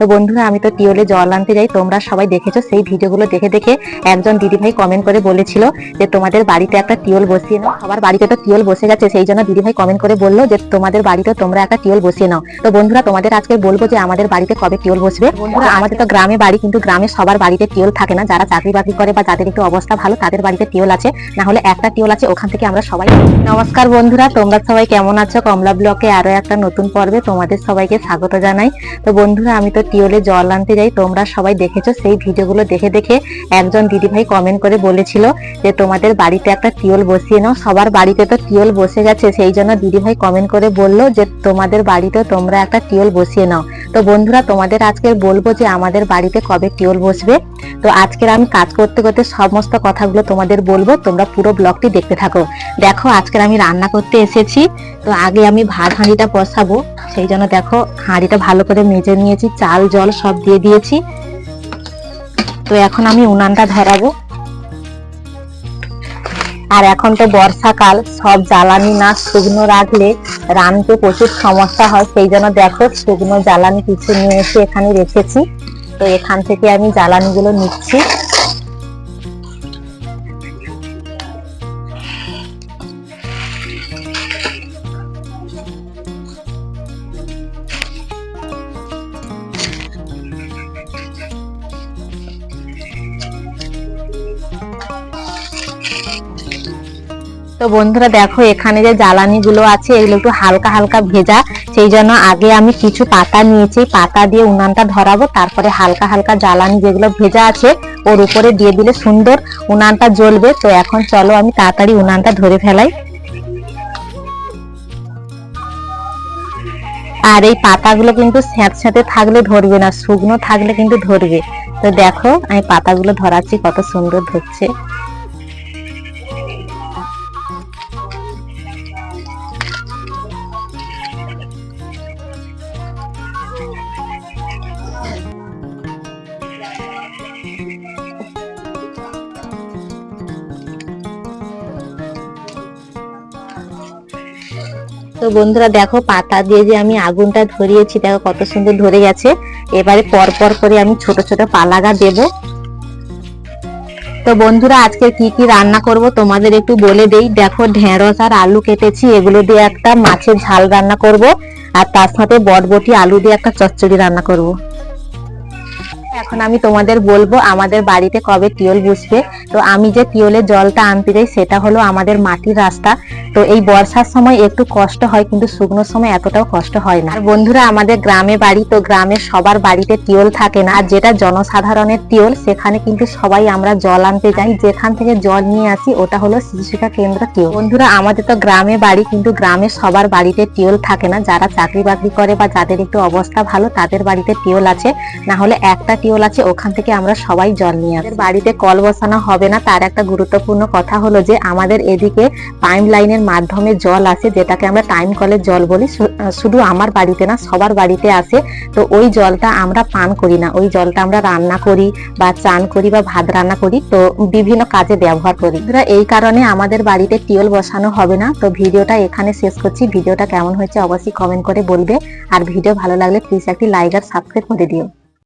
তো বন্ধুরা আমি তো টিওলে জল আনতে যাই। তোমরা সবাই দেখেছ সেই ভিডিওগুলো দেখে দেখে একজন দিদিভাই কমেন্ট করে বলেছিল যে তোমাদের বাড়িতে একটা টিওল বসিয়ে নাও। সবার বাড়িতে তো টিওল বসে গেছে সেই জন্য দিদিভাই কমেন্ট করে বলল যে তোমাদের বাড়িতে তোমরা একটা টিওল বসিয়ে নাও। তো বন্ধুরা তোমাদের আজকে বলব যে আমাদের বাড়িতে কবে টিওল বসবে? বন্ধুরা আমাদের তো গ্রামে বাড়ি কিন্তু গ্রামে সবার বাড়িতে টিওল থাকে না। যারা চাকরি বাকরি করে বা যাদের একটু অবস্থা ভালো তাদের বাড়িতে টিওল আছে। না হলে একটা টিওল আছে ওখান থেকে আমরা সবাই নমস্কার বন্ধুরা তোমরা সবাই কেমন আছো? কমলা ব্লকে আরও একটা নতুন পর্বে তোমাদের সবাইকে স্বাগত জানাই। তো বন্ধুরা আমি তো টিওলে জল আনতে যাই, তোমরা সবাই দেখেছ সেই ভিডিওগুলো দেখে দেখে একজন দিদিভাই কমেন্ট করে বলেছিল যে, তোমাদের বাড়িতে একটা টিওল বসিয়ে নাও, সবার বাড়িতে তো টিওল বসে গেছে, সেই জন্য দিদিভাই কমেন্ট করে বলল যে, তোমাদের বাড়িতে তোমরা একটা টিওল বসিয়ে নাও। তো বন্ধুরা, তোমাদের আজকে বলব যে, আমাদের বাড়িতে কবে টিওল বসবে? তো আজকের আমি কাজ করতে করতে সমস্ত কথাগুলো তোমাদের বলব, তোমরা পুরো ব্লগটি দেখতে থাকো। দেখো, আজকের আমি রান্না করতে এসেছি, তো আগে আমি ভাত হাঁড়িটা বসাবো। সেই জন্য দেখো হাঁড়িটা ভালো করে মেজে নিয়েছি, চাল, জল সব দিয়ে দিয়েছি। তো এখন আমি উনানটা ধরাবো। আর এখন তো বর্ষাকাল, সব জ্বালানি না শুকনো রাখলে রানতে প্রচুর সমস্যা হয়, সেই জন্য দেখো শুকনো জ্বালানি কিছু নিয়ে এসে এখানে রেখেছি। তো এখান থেকে আমি জ্বালানিগুলো নিচ্ছি। তো বন্ধুরা দেখো, এখানে যে জ্বালানি গুলো আছে, এগুলো একটু হালকা হালকা ভেজা। সেই জন্য আগে আমি কিছু পাতা নিয়েছি, পাতা দিয়ে উনানটা ধরাবো, তারপরে হালকা হালকা জ্বালানি যেগুলো ভেজা আছে, ওর উপরে দিয়ে দিলে সুন্দর উনানটা জ্বলবে। তো এখন চলো আমি তাড়াতাড়ি উনানটা ধরে ফেলাই। আর এই পাতাগুলো কিন্তু স্যাঁতস্যাঁতে থাকলে ধরবে না, শুকনো থাকলে কিন্তু ধরবে। তো দেখো, আমি পাতাগুলো ধরাচ্ছি, কত সুন্দর ধরছে। তো বন্ধুরা দেখো, পাতা দিয়ে যে আমি আগুনটা ধরিয়েছি, দেখো কত সুন্দর ধরে গেছে। এবারে পরপর পর করে আমি ছোট ছোট পালাগা দেব। তো বন্ধুরা, আজকে কি কি রান্না করব তোমাদের একটু বলে দেই। দেখো, ঢেঁড়স আর আলু কেটেছি, এগুলো দিয়ে একটা মাছের ঝাল রান্না করব। আর তার সাথে বটবটি, আলু দিয়ে একটা চচ্চড়ি রান্না করব। এখন আমি তোমাদের বলব আমাদের বাড়িতে কবে টিওল বসবে। তো আমি যে টিওলের জলটা আনতে যাই, সেটা হলো আমাদের মাটির রাস্তা। তো এই বর্ষার সময় একটু কষ্ট হয়, কিন্তু শুকনোর সময় এতটাও কষ্ট হয় না। আর বন্ধুরা, আমাদের গ্রামে বাড়ি, তো গ্রামের সবার বাড়িতে টিওল থাকে না। আর যেটা জনসাধারণের টিওল সেখানে কিন্তু সবাই আমরা জল আনতে যাই। যেখান থেকে জল নিয়ে আসি, ওটা হলো শিশুশিক্ষা কেন্দ্র টিওল বন্ধুরা, আমাদের তো গ্রামে বাড়ি, কিন্তু গ্রামের সবার বাড়িতে টিওল থাকে না। যারা চাকরি বাকরি করে বা যাদের একটু অবস্থা ভালো, তাদের বাড়িতে টিওল আছে। না হলে একটা টিওল আছে, ওখান থেকে আমরা সবাই জল নিয়ে আসি। বাড়িতে কল বসানো হবে না, তার একটা গুরুত্বপূর্ণ কথা হলো যে, আমাদের এদিকে পাইপ লাইনের মাধ্যমে জল আসে, যেটাকে আমরা টাইম কলের জল বলি। শুধু আমার বাড়িতে না, সবার বাড়িতে আসে। তো ওই জলটা আমরা পান করি না। ওই জলটা আমরা রান্না করি বা চান করি বা ভাত রান্না করি, তো বিভিন্ন কাজে ব্যবহার করি। এই কারণে আমাদের বাড়িতে টিওল বসানো হবে না। তো ভিডিওটা এখানে শেষ করছি। ভিডিওটা কেমন হয়েছে অবশ্যই কমেন্ট করে বলবে। আর ভিডিও ভালো লাগলে প্লিজ একটি লাইক আর সাবস্ক্রাইব করে দিও।